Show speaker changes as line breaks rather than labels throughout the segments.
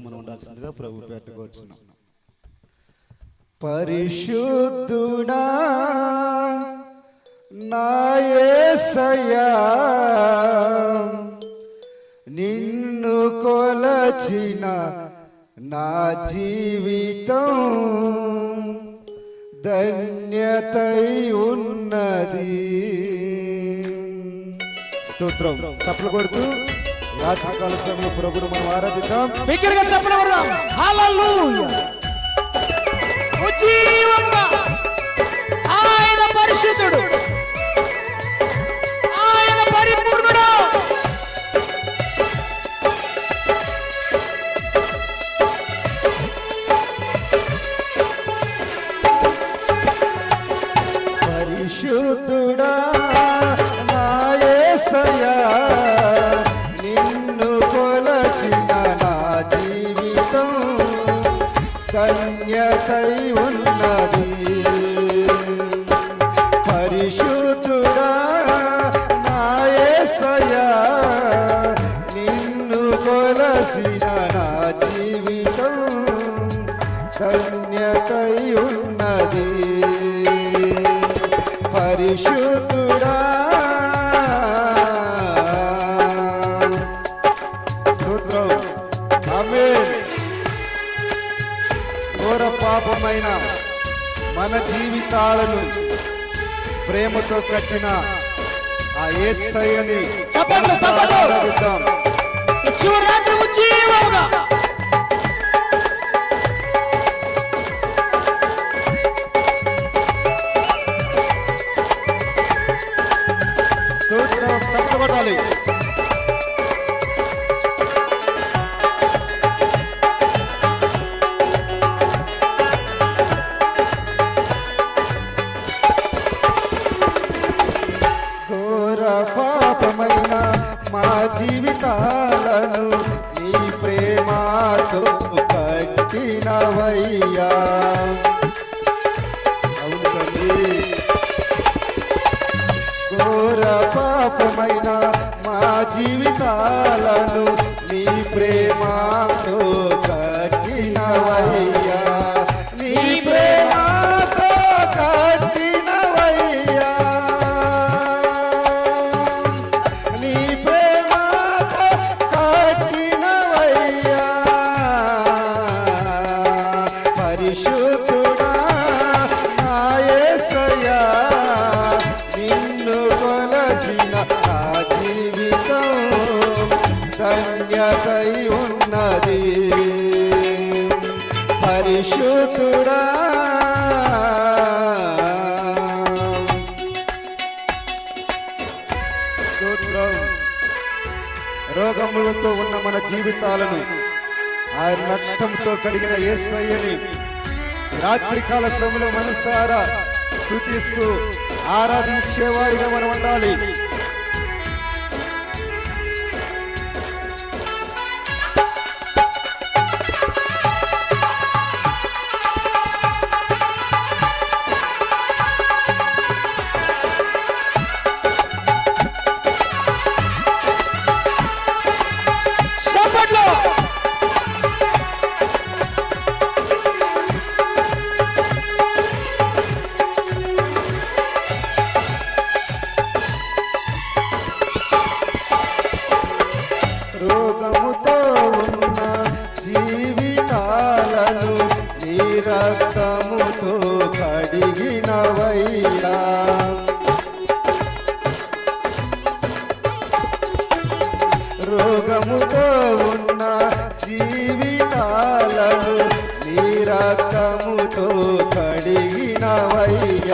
మనం ఉండాల్సిందిగా ప్రభు పెట్టుకోవచ్చున్నాం
పరిశుద్ధుడా నాయసయా నిన్ను కొలచిన నా జీవితం ధన్యతై ఉన్నది. స్తోత్రం. చప్పలు కొడుతూ రాత్రికాల సమయంలో ప్రభును మనం ఆరాధిద్దాం.
బిగ్గరగా చెప్పడం
కన్యకై ఉన్నది పరిశుద్ధుడా నాయసయా నిన్ను కొలసినా పాపమైన మన జీవితాలను ప్రేమతో కట్టిన ఆ యేసయ్యని
చప్పట్లు, చప్పట్లు.
మా జీవితాలను నీ ప్రేమతో కట్టినవయ్యా. పరిశుద్ధుడా స్తోత్రం. రోగములతో ఉన్న మన జీవితాలను ఆయన రక్తంతో కలిగిన ఏసయ్యని రాత్రికాల సమయంలో మనసారా స్థుతిస్తూ ఆరాధించేవారిగా మనం ఉండాలి.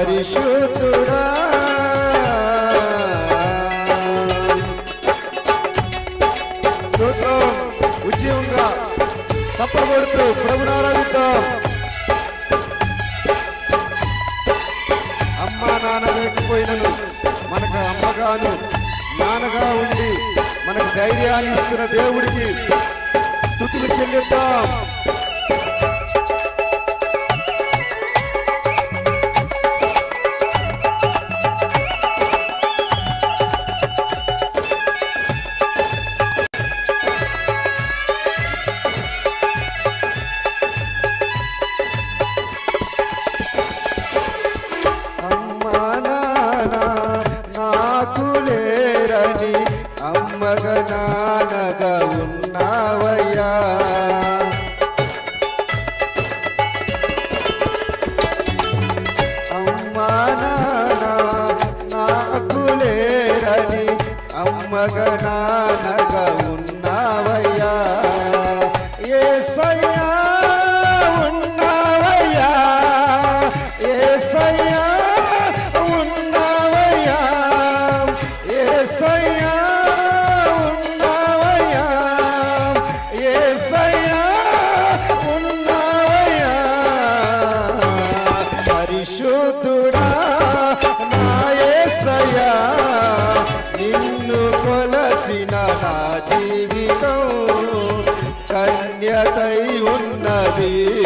పరిశుద్ధుడా. సూత్రం ఉద్యమంగా తప్ప కొడుతూ ప్రభుని ఆరాధిద్దాం. అమ్మ నాన్న లేకపోయినను మనకు అమ్మగాను నాన్నగా ఉండి మనకు ధైర్యాన్ని ఇస్తున్న దేవుడికి స్థుతులు చెల్లిద్దాం. నాన్నగా ఉన్నావయ్యా. అమ్మా నాకు లేరని అమ్మగ నాన్నగా ఉన్నావయ్యా. ఏసయ్యా ఉన్నావయ్యా. ఉన్నావయ్యా కొలసిన నా జీవితం కన్యతై ఉన్నది.